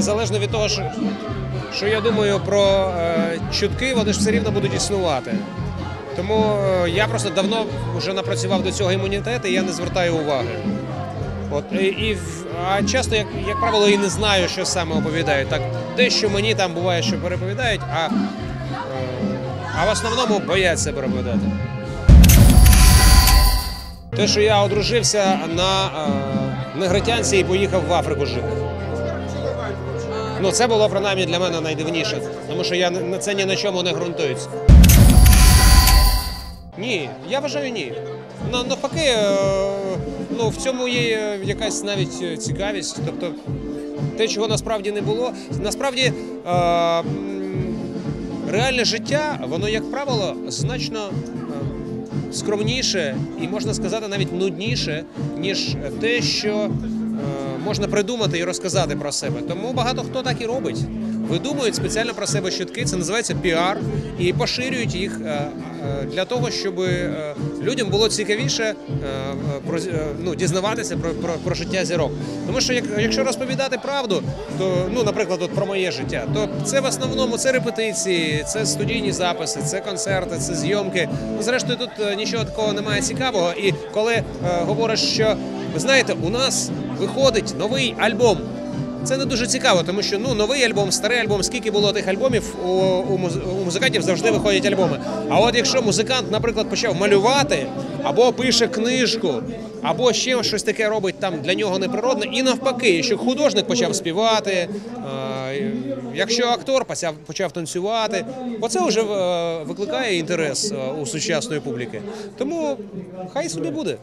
незалежно від того, що, що я думаю про е, чутки, вони ж все рівно будуть існувати. Тому е, я просто давно вже напрацював до цього імунітет, і я не звертаю уваги. От, і, і, а часто, як, як правило, і не знаю, що саме оповідають. Так, дещо мені там буває, що переповідають, а, е, а в основному бояться переповідати. Те, що я одружився на е, негритянці і поїхав в Африку жити. Ну, це було принаймні для мене найдивніше, тому що я на це ні на чому не ґрунтуюся. Ні, я вважаю ні. Навпаки, е, ну, в цьому є якась навіть цікавість. Тобто, те, чого насправді не було. Насправді, е, реальне життя, воно, як правило, значно е, скромніше і можна сказати навіть нудніше, ніж те, що можна придумати і розказати про себе. Тому багато хто так і робить. Видумують спеціально про себе чутки, це називається піар, і поширюють їх е, е, для того, щоб е, людям було цікавіше е, е, е, ну, дізнаватися про, про, про життя зірок. Тому що як, якщо розповідати правду, то ну, наприклад, от про моє життя, то це в основному це репетиції, це студійні записи, це концерти, це зйомки. Зрештою, тут е, нічого такого немає цікавого. І коли е, говориш, що ви знаєте, у нас виходить новий альбом. Це не дуже цікаво, тому що ну новий альбом, старий альбом, скільки було тих альбомів, у, у, муз- у музикантів завжди виходять альбоми. А от якщо музикант, наприклад, почав малювати, або пише книжку, або ще щось таке робить там для нього неприродне, і навпаки, якщо художник почав співати, якщо актор почав, танцювати, оце вже е, викликає інтерес е, у сучасної публіки. Тому хай собі буде.